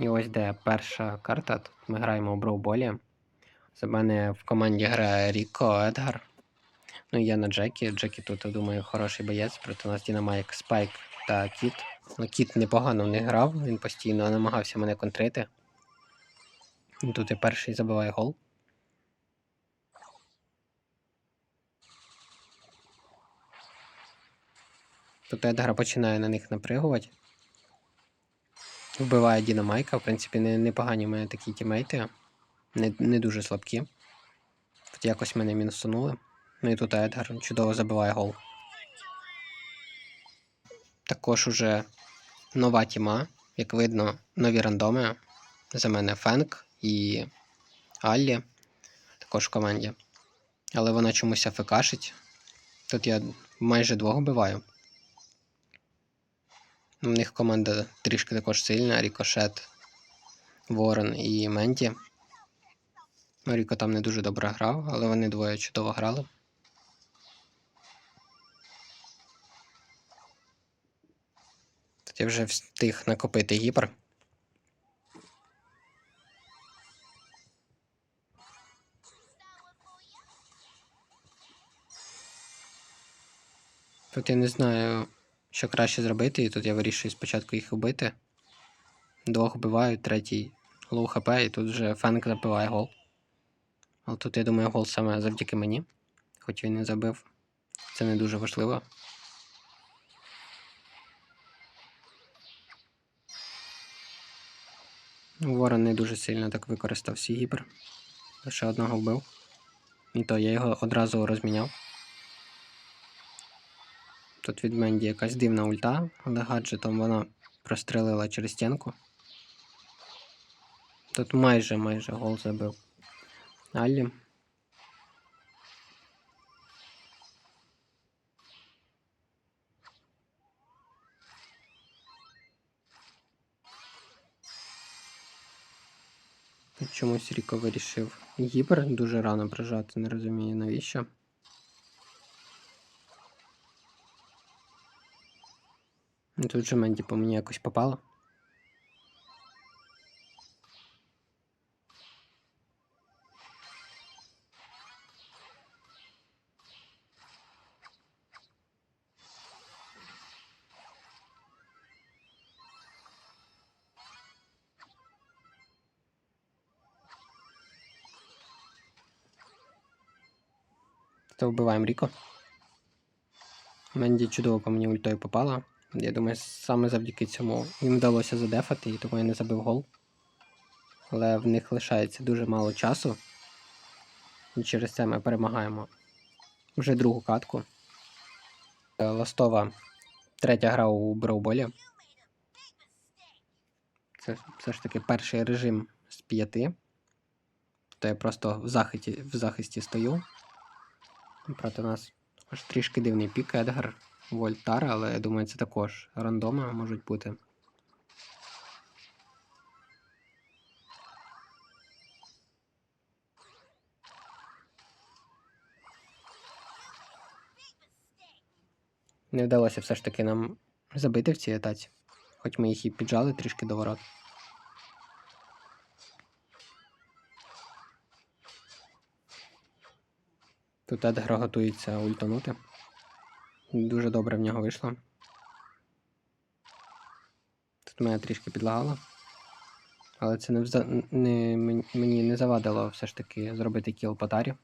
І ось де перша карта. Тут ми граємо у Броуболі. За мене в команді грає Ріко, Едгар. Ну і я на Джекі. Джекі тут, я думаю, хороший боєць. Проти нас Дінамайк, Спайк та Кіт. Ну, Кіт непогано в них грав, він постійно намагався мене контрити. І Тут і перший забиває гол. Тут Едгар починає на них напригувати. Вбиває Дінамайка. В принципі, не, непогані в мене такі тімейти. Не, не дуже слабкі. Тут якось мене мінусанули. Ну і тут Едгар чудово забиває гол. Також уже нова тіма. Як видно, нові рандоми. За мене Фенк і Аллі. Також в команді. Але вона чомусь АФКшить. Тут я майже двох вбиваю. У них команда трішки також сильна, Рікошет, Ворон і Менді. Ну, Ріко там не дуже добре грав, але вони двоє чудово грали. Тут я вже встиг накопити гіпер. Тут я не знаю, що краще зробити, і тут я вирішую спочатку їх вбити. Двох вбиваю, третій лоу хп, і тут вже Фенк забиває гол. Але тут, я думаю, гол саме завдяки мені. Хоч він не забив. Це не дуже важливо. Ворон не дуже сильно так використав свій гіпер. Лише одного вбив. І то я його одразу розміняв. Тут від Менді якась дивна ульта, але гаджетом вона прострелила через стінку. Тут майже майже гол забив. Аллі. Чомусь Ріко вирішив гіпер дуже рано прижати, не розумію навіщо. Тут же Менді по мені якось попало. То вбиваємо Ріко. Менді чудово по мені ультою попала. Я думаю, саме завдяки цьому їм вдалося задефати, і тому я не забив гол. Але в них лишається дуже мало часу. І через це ми перемагаємо вже другу катку. Е, Ластова третя гра у Броуболі. Це все ж таки перший режим з п'яти. То я просто в захисті, в захисті стою. Проти нас аж трішки дивний пік Едгар. Вольтара, але я думаю, це також рандоми можуть бути. Не вдалося все ж таки нам забити в цій атаці, хоч ми їх і піджали трішки до ворот. Тут Едгар готується ультанути. Дуже добре в нього вийшло. Тут мене трішки підлагало. Але це не, не мені не завадило все ж таки зробити кіл по тарі.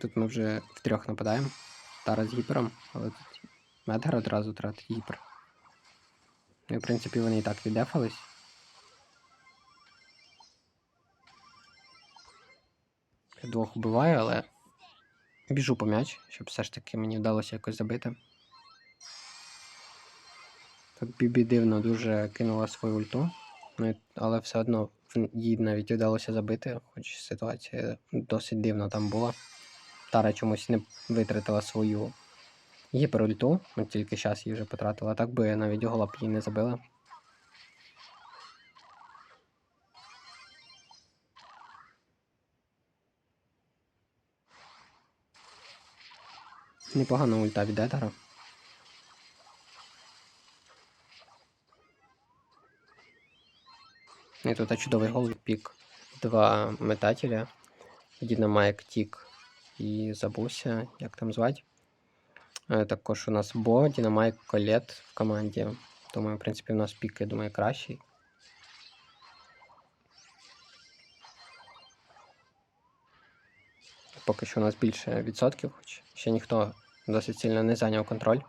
Тут ми вже втрьох нападаємо. Тара з гіпером, але тут Медгар одразу тратить гіпер. Ну і в принципі вони і так віддефались. Двох вбиваю, але біжу по м'яч, щоб все ж таки мені вдалося якось забити. Тут Бібі дивно дуже кинула свою ульту, ну, але все одно їй навіть вдалося забити, хоч ситуація досить дивна там була. Тара чомусь не витратила свою гіперульту, тільки зараз її вже потратила, так би навіть гола б її не забила. Непогано ульта від Едгара. І тут чудовий гол від пік. Два метателя. Діна Майк Тік і Забуся, як там звати. Е, також у нас Бо, Динамайк Колет в команді. Думаю, в принципі, у нас пік, я думаю, кращий. Поки що у нас більше відсотків, хоч ще ніхто досить сильно не зайняв контроль.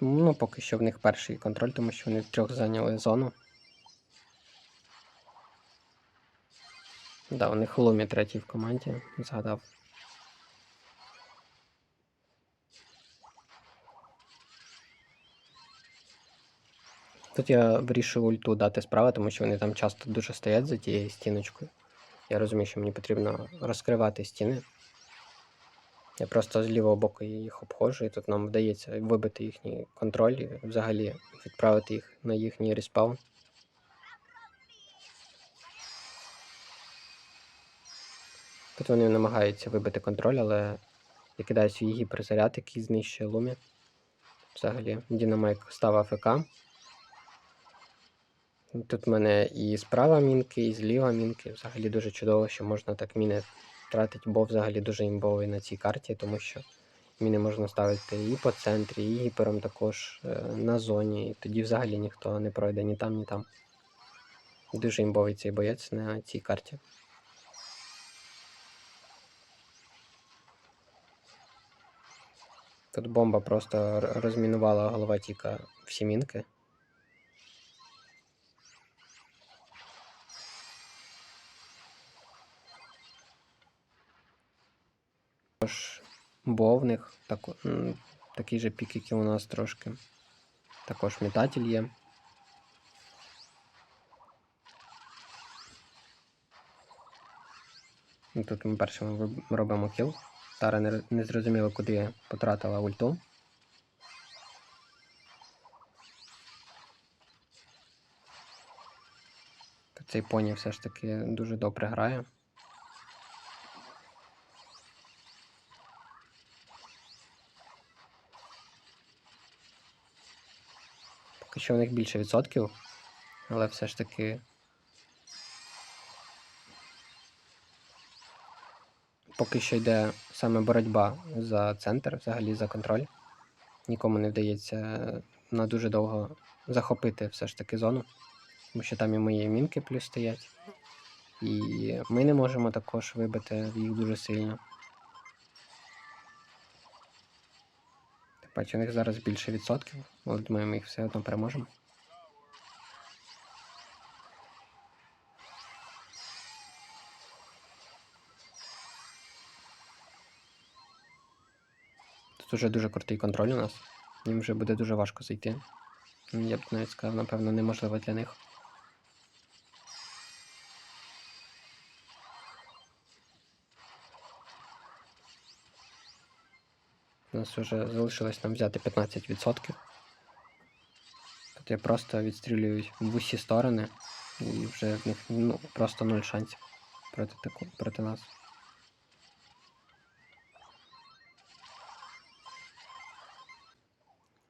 Ну, поки що в них перший контроль, тому що вони трьох зайняли зону. Да, у них Лумі третій в команді, згадав. Тут я вирішив ульту дати справа, тому що вони там часто дуже стоять за тією стіночкою. Я розумію, що мені потрібно розкривати стіни. Я просто з лівого боку їх обходжу, і тут нам вдається вибити їхній контроль і взагалі відправити їх на їхній респаун. Тут вони намагаються вибити контроль, але я кидаю свій гіперзаряд, який знищує лумі. Взагалі, Дінамайк став АФК. Тут в мене і справа мінки, і зліва мінки. Взагалі дуже чудово, що можна так міни тратити, бо взагалі дуже імбовий на цій карті, тому що міни можна ставити і по центрі, і гіпером також е, на зоні. І тоді взагалі ніхто не пройде ні там, ні там. Дуже імбовий цей боєць на цій карті. Тут бомба просто розмінувала голова тіка всі мінки. Також бо в них тако, такий же пік, як і у нас трошки. Також метатель є. І Тут ми першим робимо кіл. Тара не, не зрозуміла, куди потратила ульту. Цей поні все ж таки дуже добре грає. Що в них більше відсотків, але все ж таки. Поки що йде саме боротьба за центр, взагалі за контроль. Нікому не вдається на дуже довго захопити все ж таки зону, тому що там і мої мінки плюс стоять. І ми не можемо також вибити їх дуже сильно. Паче у них зараз більше відсотків, але думаю, ми їх все одно переможемо. Тут уже дуже крутий контроль у нас. Їм вже буде дуже важко зайти. Я б навіть сказав, напевно, неможливо для них. У нас вже залишилось нам взяти 15%. Тут я просто відстрілюю в усі сторони, і вже в них ну, просто нуль шансів проти, таку, проти нас.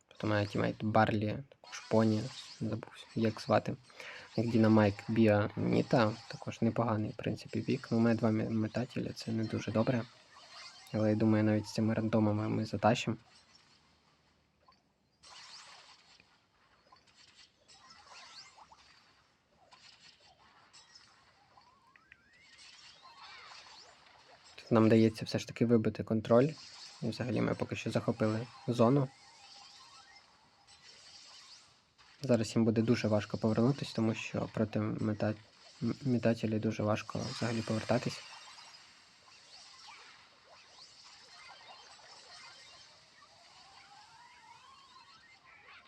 Потім має тімейт Барлі, також Поні, забувся, як звати. Дінамайк Біа Ніта, також непоганий, в принципі, вік. Ну, у мене два метателя, це не дуже добре. Але я думаю, навіть з цими рандомами ми затащимо. Тут нам дається все ж таки вибити контроль. І взагалі ми поки що захопили зону. Зараз їм буде дуже важко повернутися, тому що проти мета... м- дуже важко взагалі повертатись.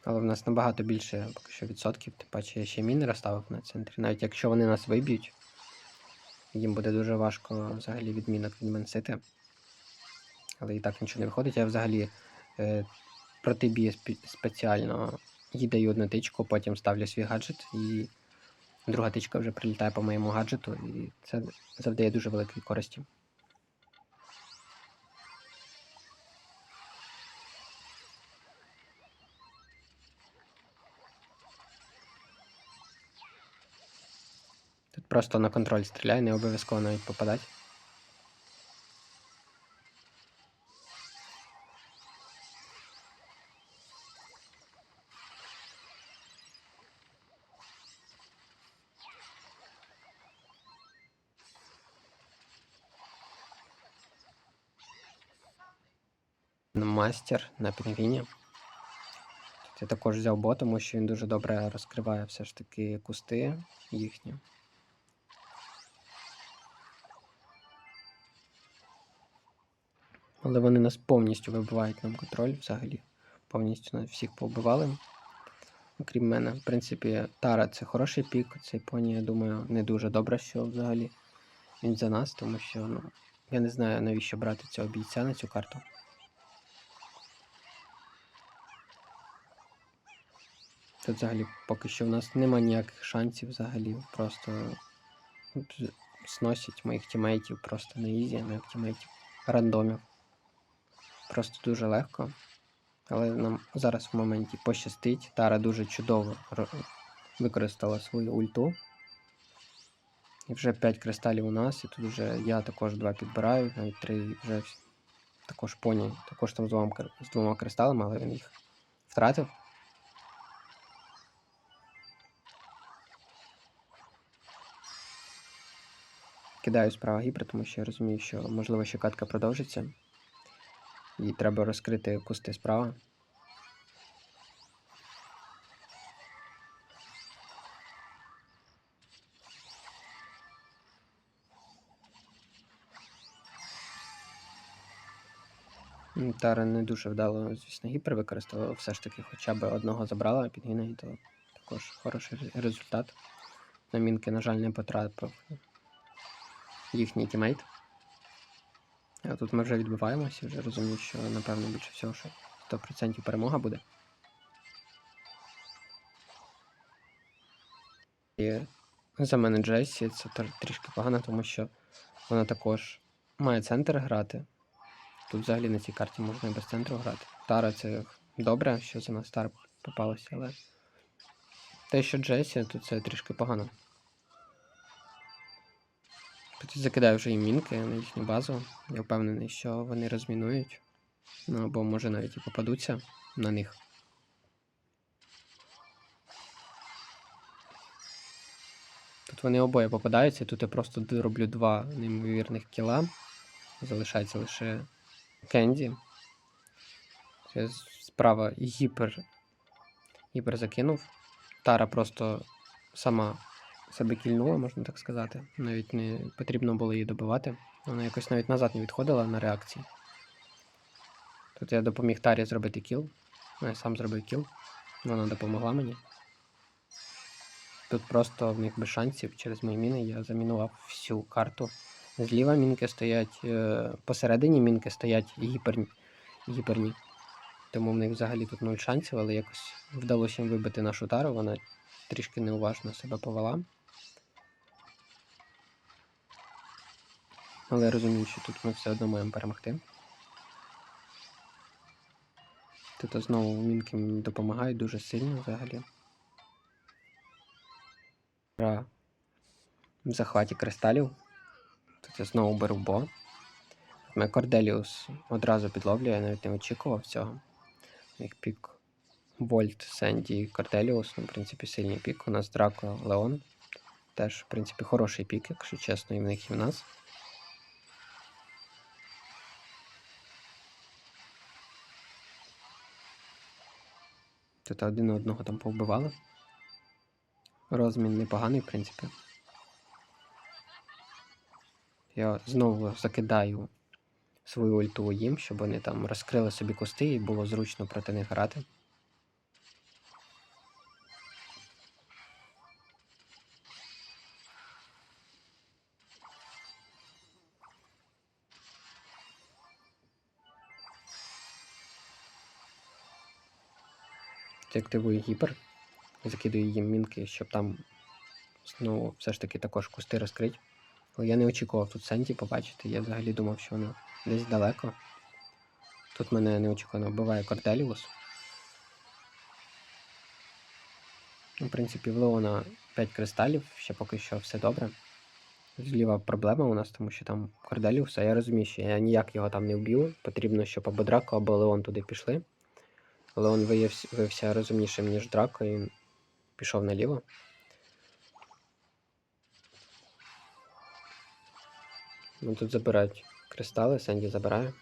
Але в нас набагато більше поки що відсотків, тим паче я ще міни розставив на центрі. Навіть якщо вони нас виб'ють, їм буде дуже важко взагалі відмінок відменсити. Але і так нічого не виходить. Я взагалі е, проти спе- спеціально їй даю одну тичку, потім ставлю свій гаджет, і друга тичка вже прилітає по моєму гаджету, і це завдає дуже великої користі. Просто на контроль стріляй, не обов'язково навіть попадати. Мастер на пінгвіні. Я також взяв бот, тому що він дуже добре розкриває все ж таки кусти їхні. Але вони нас повністю вибивають нам контроль взагалі. Повністю нас всіх побивали. Окрім мене, в принципі, Тара це хороший пік. Цей поні, я думаю, не дуже добре, що взагалі він за нас, тому що ну, я не знаю, навіщо брати цього бійця на цю карту. Тут взагалі поки що в нас нема ніяких шансів взагалі. Просто сносять моїх тімейтів просто на ізі, моїх тімейтів рандомів. Просто дуже легко. Але нам зараз в моменті пощастить. Тара дуже чудово використала свою ульту. І вже 5 кристалів у нас, і тут вже я також 2 підбираю, навіть 3 вже також поні, також там з двома, з двома кристалами, але він їх втратив. Кидаю справа гіпер, тому що я розумію, що можливо ще катка продовжиться. І треба розкрити кусти справа. Тара не дуже вдало, звісно, гіпер використала, все ж таки хоча б одного забрала під гіней, то також хороший результат. На мінки, на жаль, не потрапив їхній тімейт. А тут ми вже відбиваємося, вже розумію, що напевно більше всього, що 100% перемога буде. І за мене Джесі це трішки погано, тому що вона також має центр грати. Тут взагалі на цій карті можна і без центру грати. Тара це добре, що за нас Тара попалася, але те, що Джесі, то це трішки погано. Тут закидаю вже їм мінки на їхню базу. Я впевнений, що вони розмінують. Ну або може навіть і попадуться на них. Тут вони обоє попадаються, тут я просто роблю два неймовірних кіла. Залишається лише Кенді. З- справа гіпер. Гіпер закинув. Тара просто сама себе кільнула, можна так сказати. Навіть не потрібно було її добивати. Вона якось навіть назад не відходила на реакції. Тут я допоміг Тарі зробити кіл. Ну, я сам зробив кіл. Вона допомогла мені. Тут просто в них без шансів через мої міни я замінував всю карту. Зліва мінки стоять, е, посередині мінки стоять гіперні. гіперні. Тому в них взагалі тут нуль шансів, але якось вдалося їм вибити нашу тару, вона трішки неуважно себе повела. Але я розумію, що тут ми все одно маємо перемогти. Тут знову мінки мені допомагають дуже сильно взагалі. Гра в захваті кристалів. Тут я знову беру бо. Мене Корделіус одразу підловлює, я навіть не очікував цього. Як пік Вольт, Сенді, Корделіус, ну, в принципі, сильний пік. У нас Драко Леон. Теж, в принципі, хороший пік, якщо чесно, і в них, і в нас. Тут один одного там повбивали. Розмін непоганий, в принципі. Я знову закидаю свою ульту їм, щоб вони там розкрили собі кусти і було зручно проти них грати. Я активую гіпер, закидую їм мінки, щоб там знову все ж таки також кусти розкрити. Я не очікував тут Сенті побачити. Я взагалі думав, що вона десь далеко. Тут мене неочікувано вбиває Корделіус. Ну, В принципі, в Леона 5 кристалів, ще поки що все добре. Зліва проблема у нас, тому що там Корделіус, а я розумію, що я ніяк його там не вб'ю. Потрібно, щоб або Драко, або Леон туди пішли. Леон виявився, виявився розумнішим, ніж Драко, і пішов наліво. Ну тут забирають кристали, Сенді забирає.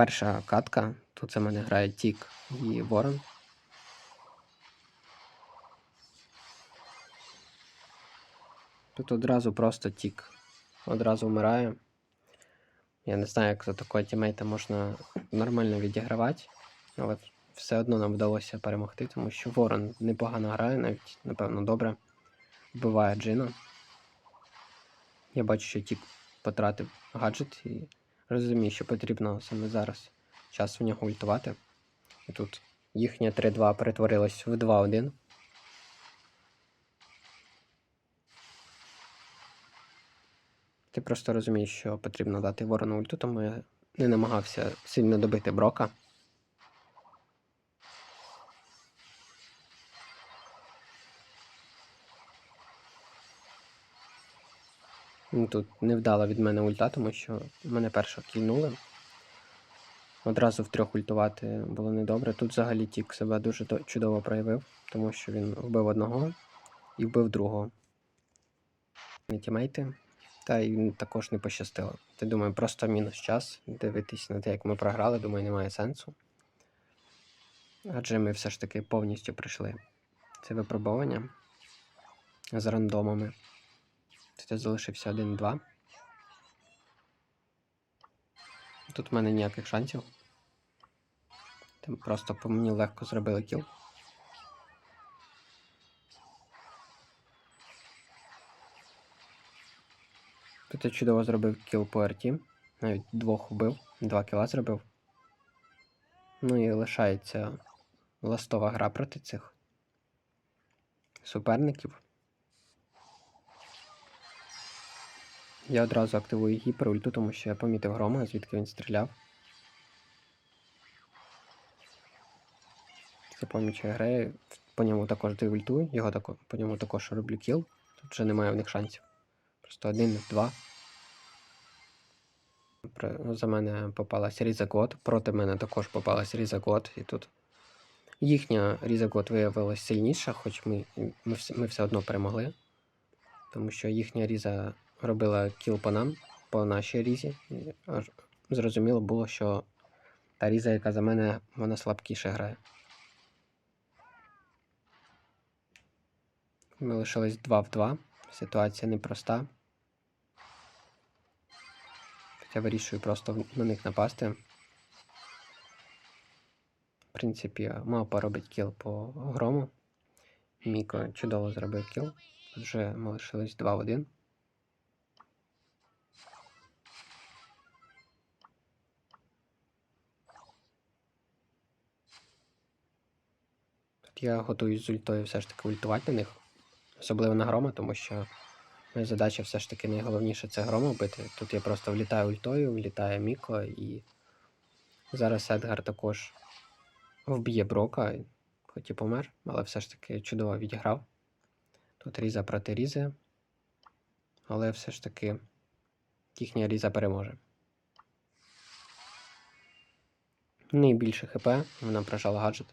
Перша катка. Тут за мене грає Тік і Ворон. Тут одразу просто Тік. Одразу вмирає. Я не знаю, як за такого тімейта можна нормально відігравати, але все одно нам вдалося перемогти, тому що Ворон непогано грає, навіть, напевно, добре вбиває Джина. Я бачу, що Тік потратив гаджет і розумію, що потрібно саме зараз час в нього ультувати. І тут їхнє 3-2 перетворилась в 2-1. Ти просто розумієш, що потрібно дати ворону ульту, тому я не намагався сильно добити брока. Тут невдала від мене ульта, тому що мене першого кільнули. Одразу в трьох ультувати було недобре. Тут взагалі Тік себе дуже чудово проявив, тому що він вбив одного і вбив другого. Не тімейти. Та й також не пощастило. Ти думаю, просто мінус час. Дивитись на те, як ми програли, думаю, немає сенсу. Адже ми все ж таки повністю пройшли це випробування з рандомами. Тут я залишився 1-2. Тут в мене ніяких шансів. Там просто по мені легко зробили кіл. Тут я чудово зробив кіл по арті. Навіть двох вбив, два кіла зробив. Ну і лишається ластова гра проти цих суперників. Я одразу активую гіперульту, тому що я помітив грома, звідки він стріляв. Це поміч гри, по ньому також даю ульту, його тако, по ньому також роблю кіл. Тут вже немає в них шансів. Просто один, два. За мене попалась Різа Год, проти мене також попалась Різа Год, і тут їхня Різа Год виявилась сильніша, хоч ми, ми, ми все одно перемогли. Тому що їхня Різа робила кіл по нам, по нашій Різі. Зрозуміло було, що та Різа, яка за мене, вона слабкіше грає. Ми лишились 2 в 2. Ситуація непроста. Я вирішую просто на них напасти. В принципі, мавпа робить кіл по грому. Міко чудово зробив кіл. Вже ми лишились 2 в 1. Я готуюсь з ультою все ж таки ультувати на них. Особливо на грома, тому що моя задача все ж таки найголовніше це грома вбити. Тут я просто влітаю ультою, влітає Міко і зараз Едгар також вб'є Брока, хоч і помер, але все ж таки чудово відіграв. Тут Різа проти Різи, але все ж таки їхня Різа переможе. Найбільше ХП, вона прожала гаджет.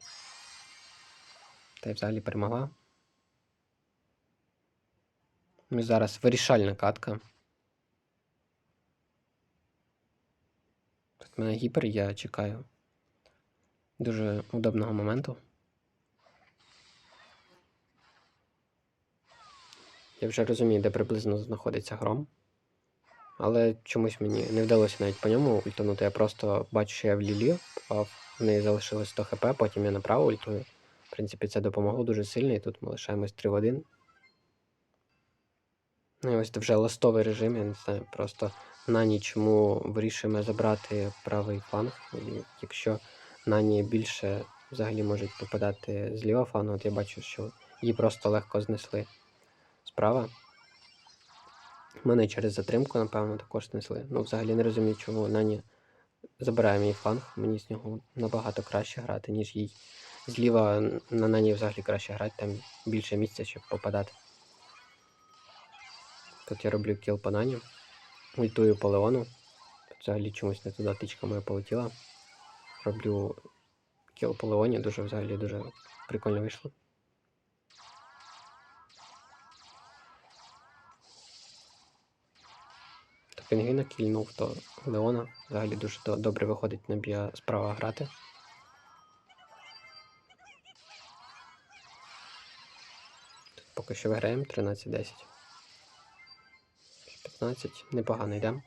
Й взагалі перемогла. Ну і зараз вирішальна катка. Тут в мене гіпер, я чекаю дуже удобного моменту. Я вже розумію, де приблизно знаходиться гром. Але чомусь мені не вдалося навіть по ньому ультанути. Я просто бачу, що я в лілі попав, в неї залишилось 100 хп, потім я направо ультую. В принципі, це допомогло дуже сильно, і тут ми лишаємось 3 в 1. Ну і ось це вже ластовий режим, я не знаю, просто Нані чому вирішуємо забрати правий фланг. І якщо Нані більше взагалі можуть попадати з лівого флангу, от я бачу, що її просто легко знесли справа. Мене через затримку, напевно, також знесли. Ну, взагалі не розумію, чому Нані забирає мій фланг. Мені з нього набагато краще грати, ніж їй. Зліва на Нані взагалі краще грати, там більше місця, щоб попадати. Тут я роблю кіл по Нані. Ультую по Леону. Взагалі чомусь не туди тичка моя полетіла. Роблю кіл по Леоні, дуже взагалі дуже прикольно вийшло. Пінгвіна кільнув, то Леона взагалі дуже добре виходить на бія справа грати. Поки що виграємо 13-10. 15, непогано йдемо.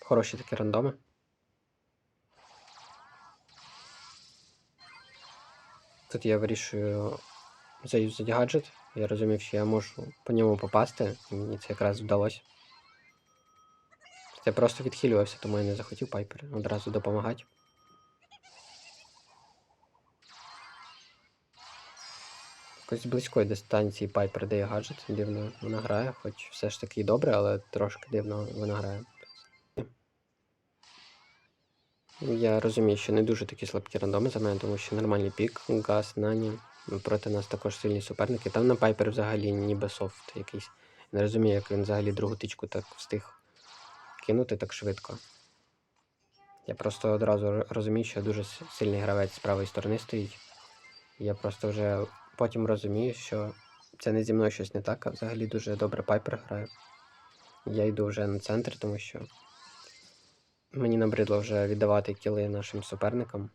Хороші такі рандоми. Тут я вирішую заюзати гаджет. Я розумів, що я можу по ньому попасти, мені це якраз вдалося. Я просто відхилювався, тому я не захотів пайпер одразу допомагати. Якось близької дистанції пайпер дає гаджет, дивно вона грає, хоч все ж таки добре, але трошки дивно вона грає. Я розумію, що не дуже такі слабкі рандоми за мене, тому що нормальний пік, газ, нані. Проти нас також сильні суперники. Там на пайпер взагалі ніби софт якийсь. Не розумію, як він взагалі другу тичку так встиг кинути так швидко. Я просто одразу розумію, що дуже сильний гравець з правої сторони стоїть. Я просто вже потім розумію, що це не зі мною щось не так, а взагалі дуже добре пайпер грає. Я йду вже на центр, тому що мені набридло вже віддавати кіли нашим суперникам.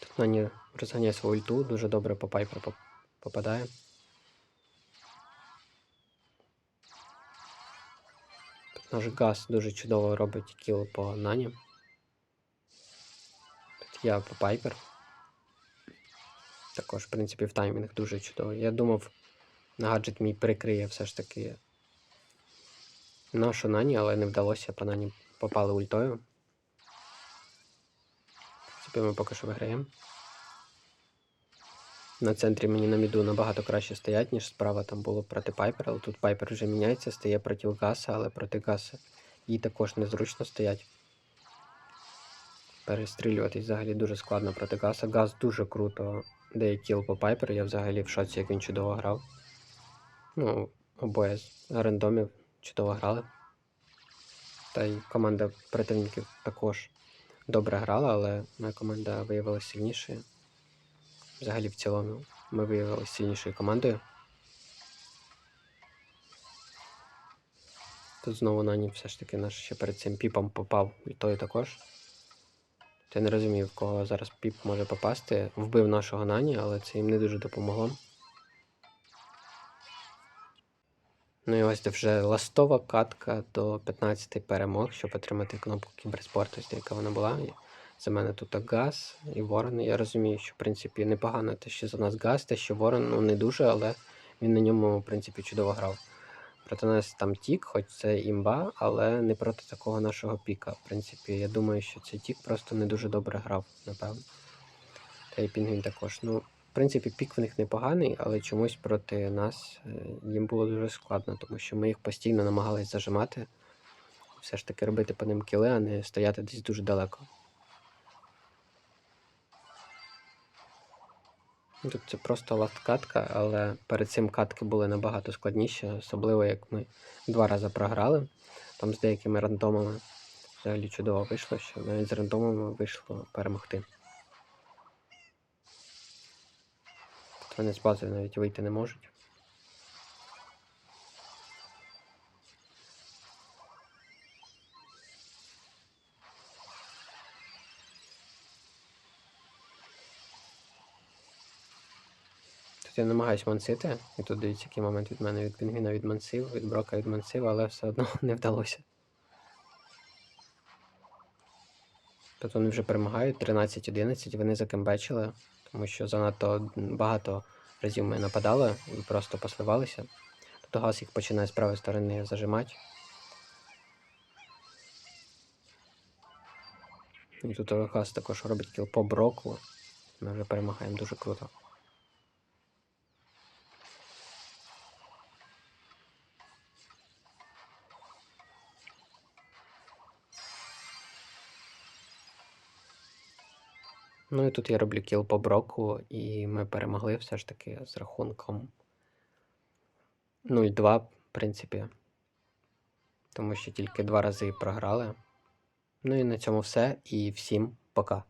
Тут Нані розганяє свою ульту, дуже добре по пайпер попадає. Наш газ дуже чудово робить кіл по Нані. Я по пайпер. Також, в принципі, в таймінг дуже чудовий. Я думав, гаджет мій перекриє все ж таки нашу Нані, але не вдалося, по Нані попали ультою. В принципі, ми поки що виграємо. На центрі мені на міду набагато краще стоять, ніж справа там було проти Пайпера, але тут Пайпер вже міняється, стає проти Гаса, але проти Гаса їй також незручно стоять. Перестрілюватись взагалі дуже складно проти Гаса. Гас дуже круто дає кіл по Пайпер, я взагалі в шоці, як він чудово грав. Ну, обоє з рандомів чудово грали. Та й команда противників також добре грала, але моя команда виявилася сильнішою. Взагалі, в цілому, ми виявилися сильнішою командою. Тут знову на Нані все ж таки наш ще перед цим піпом попав і той також. Я не розумію, в кого зараз піп може попасти. Вбив нашого Нані, але це їм не дуже допомогло. Ну і ось це вже ластова катка до 15 перемог, щоб отримати кнопку кіберспорту, яка вона була. За мене тут газ і ворон. Я розумію, що в принципі непогано те, що за нас газ, те, що ворон ну, не дуже, але він на ньому, в принципі, чудово грав. Проти нас там тік, хоч це імба, але не проти такого нашого піка. В принципі, я думаю, що цей тік просто не дуже добре грав, напевно. Та й пінгвін також. Ну, в принципі, пік в них непоганий, але чомусь проти нас е, їм було дуже складно, тому що ми їх постійно намагались зажимати. Все ж таки робити по ним кіли, а не стояти десь дуже далеко. Тут це просто ласт катка, але перед цим катки були набагато складніші, особливо як ми два рази програли. Там з деякими рандомами взагалі чудово вийшло, що навіть з рандомами вийшло перемогти. Вони з бази навіть вийти не можуть. Я намагаюсь мансити, і тут дивіться, який момент від мене від пінгвіна відмансив, від брока відмансив, але все одно не вдалося. Тут вони вже перемагають 13-11, вони закембечили, тому що занадто багато разів ми нападали і просто посливалися. Тут газ їх починає з правої сторони зажимати. І тут газ також робить кіл по броку. Ми вже перемагаємо дуже круто. Ну і тут я роблю кіл по броку, і ми перемогли все ж таки з рахунком 0-2, в принципі. Тому що тільки два рази програли. Ну і на цьому все. І всім пока.